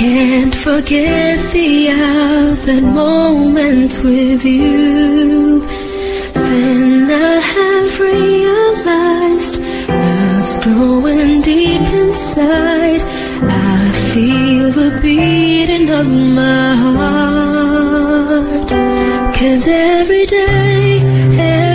can't forget the other moments with you. Then I have realized love's growing deep inside. I feel the beating of my heart. Cause every day, every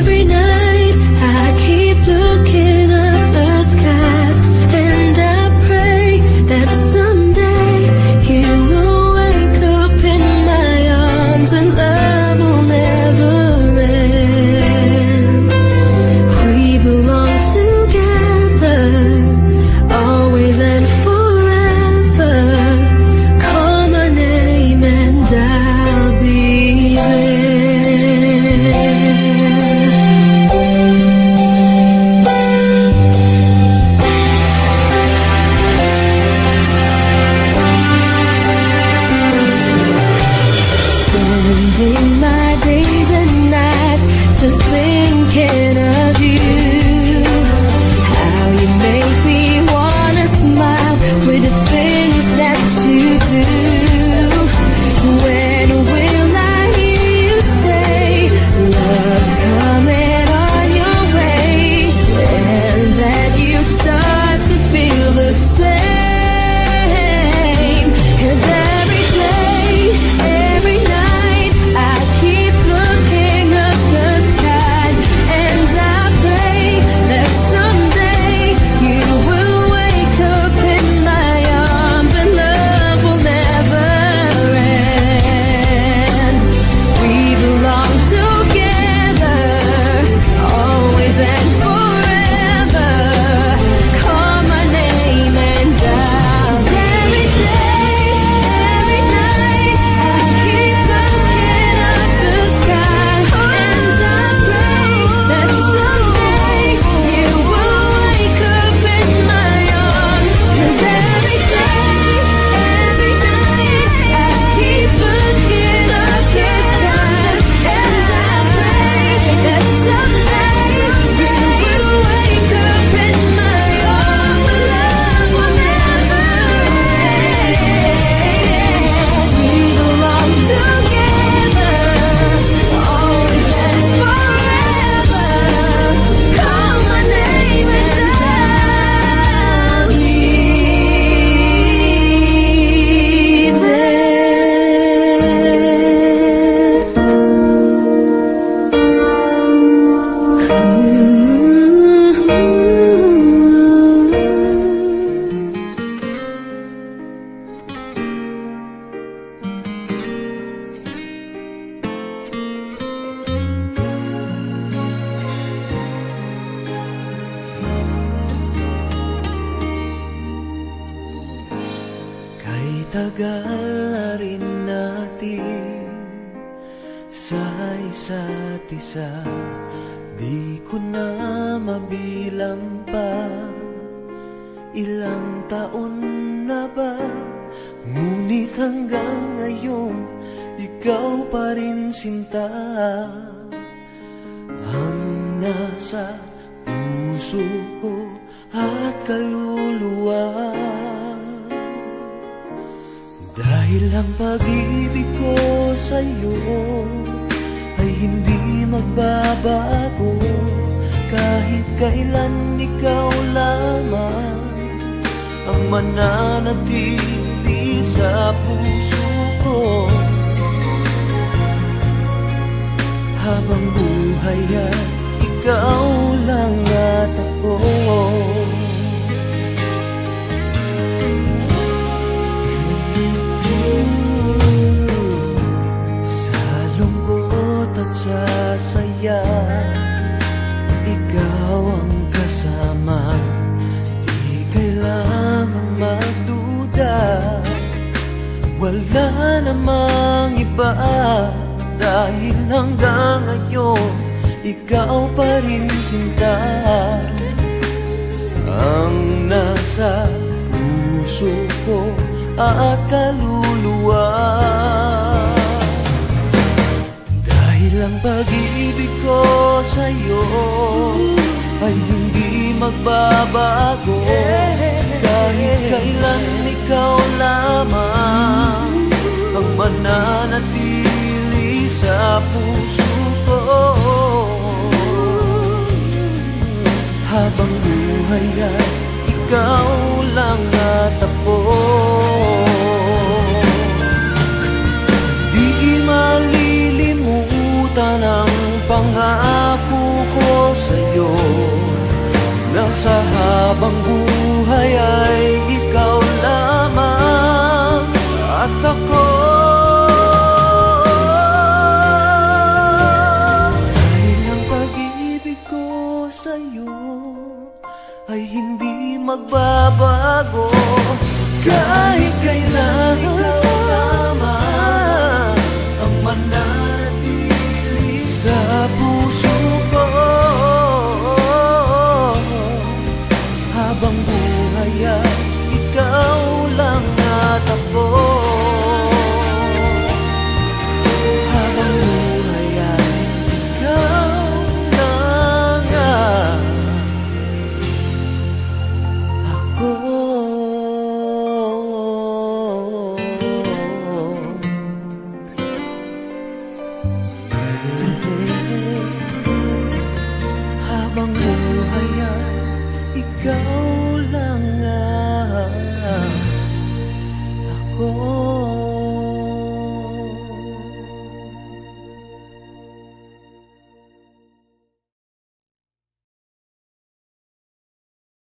Tagal na rin natin sa isa't isa. Di ko na mabilang pa. Ilang taon na ba? Ngunit hanggang ngayon Ikaw pa rin sinta. Ang nasa puso ko at kaluluwa. Dahil ang pag-ibig ko sa'yo Ay hindi magbabago. Kahit kailan ikaw lamang Ang mananatili sa puso ko. namang iba. Dahil hanggang ngayon Ikaw pa rin sinta. Ang nasa puso ko At kaluluwa. Dahil ang pag-ibig ko sa'yo Ay hindi magbabago. Kahit kailan ikaw lamang puso ko. Habang buhay ay ikaw lang at ako Di malilimutan ang pangako ko sa'yo. Na sa habang buhay go